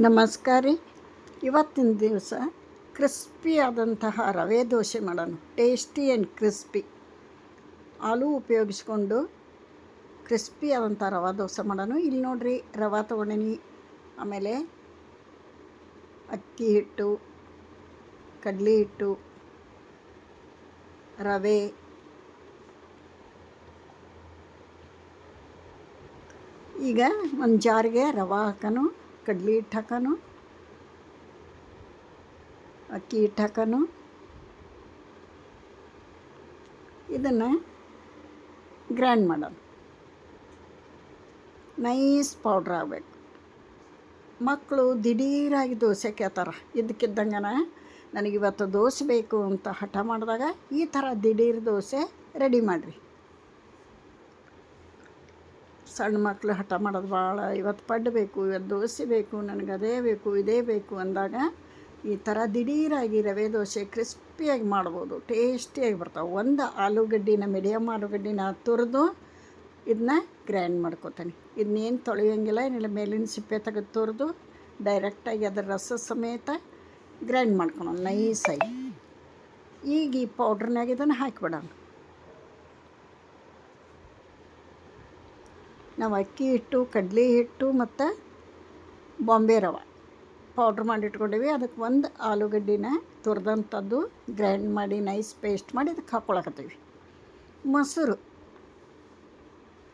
ನಮಸ್ಕಾರ ರೀ. ಇವತ್ತಿನ ದಿವಸ ಕ್ರಿಸ್ಪಿ ಆದಂತಹ ರವೆ ದೋಸೆ ಮಾಡೋಣ. ಟೇಸ್ಟಿ ಆ್ಯಂಡ್ ಕ್ರಿಸ್ಪಿ ಆಲೂ ಉಪಯೋಗಿಸ್ಕೊಂಡು ಕ್ರಿಸ್ಪಿ ಆದಂಥ ರವೆ ದೋಸೆ ಮಾಡೋಣ. ಇಲ್ಲಿ ನೋಡ್ರಿ, ರವೆ ತೊಗೊಂಡಿನಿ. ಆಮೇಲೆ ಅಕ್ಕಿ ಹಿಟ್ಟು, ಕಡಲೆ ಹಿಟ್ಟು, ರವೆ, ಈಗ ಒಂದು ಜಾರಿಗೆ ರವೆ ಹಾಕೋನು ಕಡ್ಲೆ ಹಿಟ್ಟು ಹಾಕೋನು ಅಕ್ಕಿ ಹಿಟ್ಟು ಹಾಕೋನು ಇದನ್ನು ಗ್ರ್ಯಾಂಡ್ ಮಾಡೋಣ ನೈಸ್ ಪೌಡ್ರ್ ಆಗಬೇಕು. ಮಕ್ಕಳು ದಿಢೀರಾಗಿ ದೋಸೆ ಕೇಳ್ತಾರೆ. ನನಗೆ ನನಗಿವತ್ತು ದೋಸೆ ಬೇಕು ಅಂತ ಹಠ ಮಾಡಿದಾಗ ಈ ಥರ ದಿಢೀರ್ ದೋಸೆ ರೆಡಿ ಮಾಡಿರಿ. ಸಣ್ಣ ಮಕ್ಕಳು ಹಠ ಮಾಡೋದು ಭಾಳ ಇವತ್ತು ಪಡ್ಬೇಕು ಬೇಕು ಇವತ್ತು ದೋಸೆ ಬೇಕು, ನನಗೆ ಅದೇ ಬೇಕು, ಇದೇ ಬೇಕು ಅಂದಾಗ ಈ ಥರ ದಿಢೀರಾಗಿ ರವೆ ದೋಸೆ ಕ್ರಿಸ್ಪಿಯಾಗಿ ಮಾಡ್ಬೋದು, ಟೇಸ್ಟಿಯಾಗಿ ಬರ್ತಾವೆ. ಒಂದು ಆಲೂಗಡ್ಡಿನ ಮೀಡಿಯಮ್ ಆಲೂಗಡ್ಡಿನ ತುರಿದು ಇದನ್ನ ಗ್ರೈಂಡ್ ಮಾಡ್ಕೊತಾನೆ. ಇದನ್ನೇನು ತೊಳೆಯೋಂಗಿಲ್ಲ, ಏನಿಲ್ಲ, ಮೇಲಿನ ಸಿಪ್ಪೆ ತೆಗೆದು ತುರಿದು ಡೈರೆಕ್ಟಾಗಿ ಅದರ ರಸ ಸಮೇತ ಗ್ರೈಂಡ್ ಮಾಡ್ಕೊಳೋಣ ನೈಸಾಗಿ. ಈಗ ಈ ಪೌಡ್ರ್ನಾಗ ಇದನ್ನು ಹಾಕಿಬಿಡೋಣ. ನಾವು ಅಕ್ಕಿ ಹಿಟ್ಟು, ಕಡಲೆ ಹಿಟ್ಟು ಮತ್ತು ಬಾಂಬೆ ರವೆ ಪೌಡ್ರ್ ಮಾಡಿ ಇಟ್ಕೊಂಡೀವಿ. ಅದಕ್ಕೆ ಒಂದು ಆಲೂಗಡ್ಡಿನ ತುರಿದಂಥದ್ದು ಗ್ರೈಂಡ್ ಮಾಡಿ ನೈಸ್ ಪೇಸ್ಟ್ ಮಾಡಿ ಅದಕ್ಕೆ ಹಾಕ್ಕೊಳಕತ್ತೀವಿ ಮೊಸರು,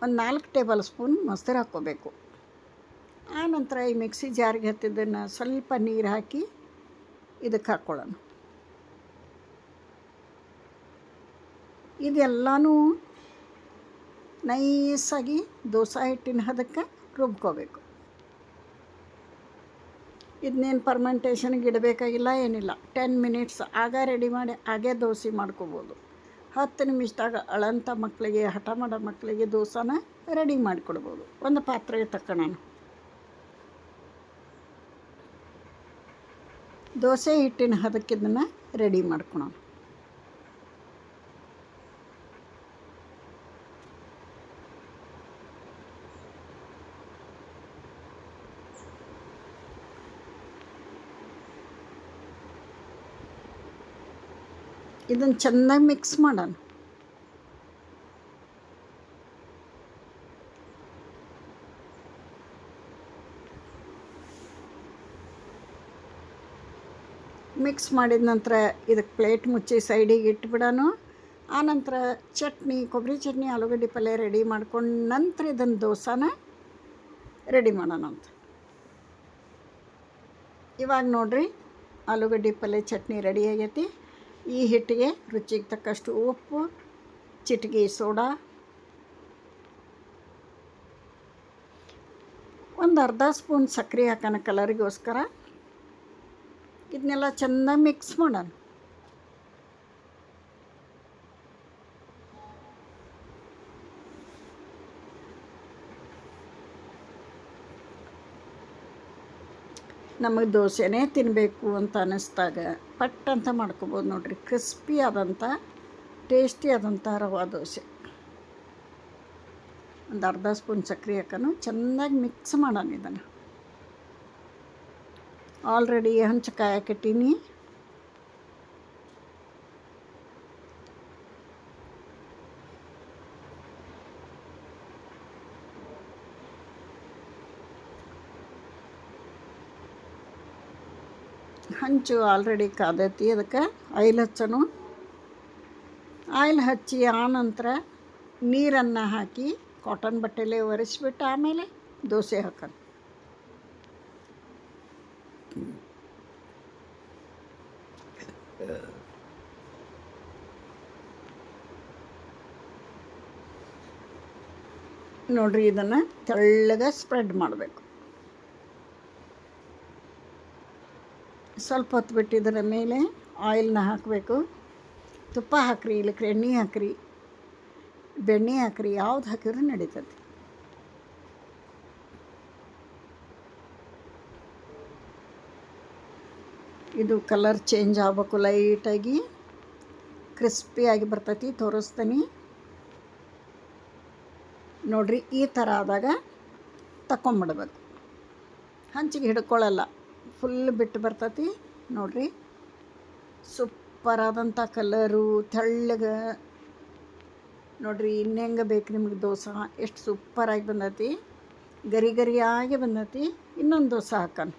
ಒಂದು ನಾಲ್ಕು ಟೇಬಲ್ ಸ್ಪೂನ್ ಮೊಸರು ಹಾಕ್ಕೋಬೇಕು. ಆನಂತರ ಈ ಮಿಕ್ಸಿ ಜಾರಿಗೆ ಹತ್ತಿದ್ದನ್ನು ಸ್ವಲ್ಪ ನೀರು ಹಾಕಿ ಇದಕ್ಕೆ ಹಾಕ್ಕೊಳ್ಳೋಣ ಇದೆಲ್ಲನೂ ನೈಸಾಗಿ ದೋಸೆ ಹಿಟ್ಟಿನ ಹದಕ್ಕೆ ರುಬ್ಕೋಬೇಕು. ಇದನ್ನೇನು ಪರ್ಮೆಂಟೇಷನ್ಗೆ ಇಡಬೇಕಾಗಿಲ್ಲ, ಏನಿಲ್ಲ. ಟೆನ್ ಮಿನಿಟ್ಸ್ ಆಗ ರೆಡಿ ಮಾಡಿ ಆಗೇ ದೋಸೆ ಮಾಡ್ಕೋಬೋದು. ಹತ್ತು ನಿಮಿಷದಾಗ ಅಳಂಥ ಮಕ್ಕಳಿಗೆ, ಹಠ ಮಾಡೋ ಮಕ್ಕಳಿಗೆ ದೋಸೆನ ರೆಡಿ ಮಾಡಿಕೊಡ್ಬೋದು. ಒಂದು ಪಾತ್ರೆಗೆ ತಕ್ಕೊಳ್ಳೋಣ ದೋಸೆ ಹಿಟ್ಟಿನ ಹದಕ್ಕೆ ರೆಡಿ ಮಾಡ್ಕೊಳೋಣ. ಇದನ್ನು ಚೆನ್ನಾಗಿ ಮಿಕ್ಸ್ ಮಾಡೋಣ. ಮಿಕ್ಸ್ ಮಾಡಿದ ನಂತರ ಇದಕ್ಕೆ ಪ್ಲೇಟ್ ಮುಚ್ಚಿ ಸೈಡಿಗೆ ಇಟ್ಬಿಡೋಣ. ಆನಂತರ ಚಟ್ನಿ, ಕೊಬ್ಬರಿ ಚಟ್ನಿ, ಆಲೂಗಡ್ಡೆ ಪಲ್ಯ ರೆಡಿ ಮಾಡ್ಕೊಂಡು ನಂತರ ಇದನ್ನು ದೋಸಾನ ರೆಡಿ ಮಾಡೋಣ ಅಂತ. ಇವಾಗ ನೋಡಿರಿ, ಆಲೂಗಡ್ಡೆ ಪಲ್ಯ ಚಟ್ನಿ ರೆಡಿ ಆಗೈತಿ. ಈ ಹಿಟ್ಟಿಗೆ ರುಚಿಗೆ ತಕ್ಕಷ್ಟು ಉಪ್ಪು, ಚಿಟಿಕೆ ಸೋಡಾ, ಒಂದು ಅರ್ಧ ಸ್ಪೂನ್ ಸಕ್ಕರೆ ಹಾಕೋಣ ಕಲರಿಗೋಸ್ಕರ ಇದನ್ನೆಲ್ಲ ಚೆನ್ನಾಗಿ ಮಿಕ್ಸ್ ಮಾಡೋಣ. ನಮಗೆ ದೋಸೆನೇ ತಿನ್ನಬೇಕು ಅಂತ ಅನ್ನಿಸ್ದಾಗ ಪಟ್ ಅಂತ ಮಾಡ್ಕೋಬೋದು ನೋಡ್ರಿ. ಕ್ರಿಸ್ಪಿ ಆದಂಥ ಟೇಸ್ಟಿ ಆದಂಥ ರವಾ ದೋಸೆ. ಒಂದು ಅರ್ಧ ಸ್ಪೂನ್ ಸಕ್ಕರೆ ಹಾಕೋನು. ಚೆನ್ನಾಗಿ ಮಿಕ್ಸ್ ಮಾಡೋಣ ಇದನ್ನು. ಆಲ್ರೆಡಿ ಹಂಚು ಕಾಯಕ್ಕಿಟ್ಟೀನಿ ಹಂಚು ಆಲ್ರೆಡಿ ಕಾದೈತಿ. ಅದಕ್ಕೆ ಆಯಿಲ್ ಹಚ್ಚನು ಆಯಿಲ್ ಹಚ್ಚಿ ಆನಂತರ ನೀರನ್ನು ಹಾಕಿ ಕಾಟನ್ ಬಟ್ಟೆಲೆ ಒರೆಸ್ಬಿಟ್ಟು ಆಮೇಲೆ ದೋಸೆ ಹಾಕೋಣ. ನೋಡ್ರಿ, ಇದನ್ನು ತೆಳ್ಳಗೆ ಸ್ಪ್ರೆಡ್ ಮಾಡಬೇಕು. ಸ್ವಲ್ಪ ಹೊತ್ತು ಬಿಟ್ಟಿದ್ರ ಮೇಲೆ ಆಯಿಲ್ನ ಹಾಕಬೇಕು. ತುಪ್ಪ ಹಾಕ್ರಿ ಇಲ್ಲಕ್ಕೆ ಎಣ್ಣೆ ಹಾಕ್ರಿ. ಬೆಣ್ಣೆ ಹಾಕ್ರಿ, ಯಾವ್ದು ಹಾಕಿದ್ರೆ ನಡೀತದೆ. ಇದು ಕಲರ್ ಚೇಂಜ್ ಆಗಬೇಕು, ಲೈಟಾಗಿ. ಕ್ರಿಸ್ಪಿಯಾಗಿ ಬರ್ತೈತಿ, ತೋರಿಸ್ತೀನಿ. ನೋಡ್ರಿ, ಈ ಥರ ಆದಾಗ ತಗೊಂಬಿಡ್ಬೇಕು ಹಂಚಿಗೆ ಹಿಡ್ಕೊಳ್ಳಲ್ಲ. ಫುಲ್ ಬಿಟ್ಟು ಬರ್ತತಿ. ನೋಡ್ರಿ. ಸೂಪರ್ ಆದಂಥ ಕಲರು ತೆಳ್ಳಗೆ. ನೋಡ್ರಿ ಇನ್ನೆಂಗೆ ಬೇಕು ನಿಮ್ಗೆ ದೋಸೆ? ಎಷ್ಟು ಸೂಪರಾಗಿ ಬಂದತಿ. ಗರಿ ಗರಿಯಾಗಿ ಬಂದತಿ. ಇನ್ನೊಂದು ದೋಸೆ ಹಾಕೋಣ.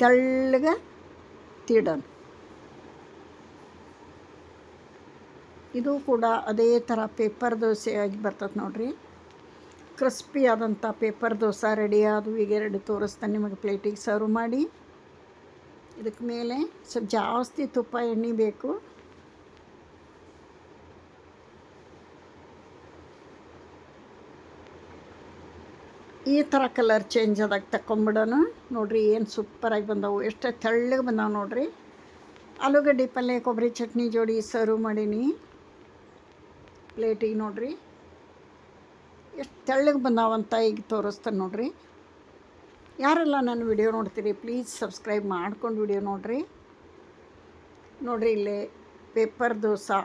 ತೆಳ್ಳಗೆ ತೀಡೋಣ ಇದು ಕೂಡ ಅದೇ ಥರ ಪೇಪರ್ ದೋಸೆ ಆಗಿ ಬರ್ತದೆ ನೋಡ್ರಿ. ಕ್ರಿಸ್ಪಿ ಆದಂಥ ಪೇಪರ್ ದೋಸೆ ರೆಡಿ ಆದವು. ಈಗ ಎರಡು ತೋರಿಸ್ತಾನೆ ನಿಮಗೆ ಪ್ಲೇಟಿಗೆ. ಸರ್ವ್ ಮಾಡಿ. ಇದಕ್ಕೆ ಮೇಲೆ ಸ್ವಲ್ಪ ಜಾಸ್ತಿ ತುಪ್ಪ ಎಣ್ಣೆ ಬೇಕು. ಈ ಥರ ಕಲರ್ ಚೇಂಜ್ ಆದಾಗ ತಗೊಂಬಿಡೋಣ ನೋಡಿರಿ ಏನು ಸೂಪರಾಗಿ ಬಂದವು. ಎಷ್ಟು ತೆಳ್ಳಗೆ ಬಂದವು ನೋಡಿರಿ. ಆಲೂಗಡ್ಡೆ, ಪಲ್ಯ, ಕೊಬ್ಬರಿ ಚಟ್ನಿ ಜೋಡಿ ಸರ್ವ್ ಮಾಡೀನಿ. ಪ್ಲೇಟಿಗೆ ನೋಡ್ರಿ. ಎಷ್ಟು ತೆಳ್ಳಗೆ ಬಂದಾವಂತ ಈಗ ತೋರಿಸ್ತಾನೆ ನೋಡಿರಿ. ಯಾರೆಲ್ಲ ನನ್ನ ವಿಡಿಯೋ ನೋಡ್ತೀರಿ ಪ್ಲೀಸ್ ಸಬ್ಸ್ಕ್ರೈಬ್ ಮಾಡ್ಕೊಂಡು ವಿಡಿಯೋ ನೋಡಿರಿ. ನೋಡಿರಿ ಇಲ್ಲಿ ಪೇಪರ್ ದೋಸೆ.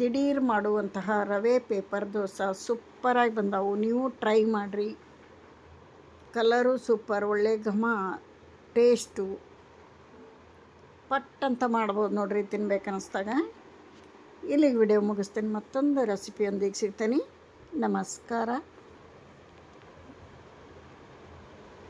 ದಿಢೀರ್ ಮಾಡುವಂತಹ ರವೆ ಪೇಪರ್ ದೋಸೆ. ಸೂಪರಾಗಿ ಬಂದವು. ನೀವು ಟ್ರೈ ಮಾಡಿರಿ. ಕಲರು ಸೂಪರ್, ಒಳ್ಳೆ ಘಮ, ಟೇಸ್ಟು. ಪಟ್ ಅಂತ ಮಾಡ್ಬೋದು ನೋಡ್ರಿ, ತಿನ್ಬೇಕು ಅನ್ನಿಸ್ದಾಗ ಇಲ್ಲಿಗೆ ವಿಡಿಯೋ ಮುಗಿಸ್ತೀನಿ, ಮತ್ತೊಂದು ರೆಸಿಪಿಯೊಂದಿಗೆ ಸಿಗ್ತೀನಿ. ನಮಸ್ಕಾರ.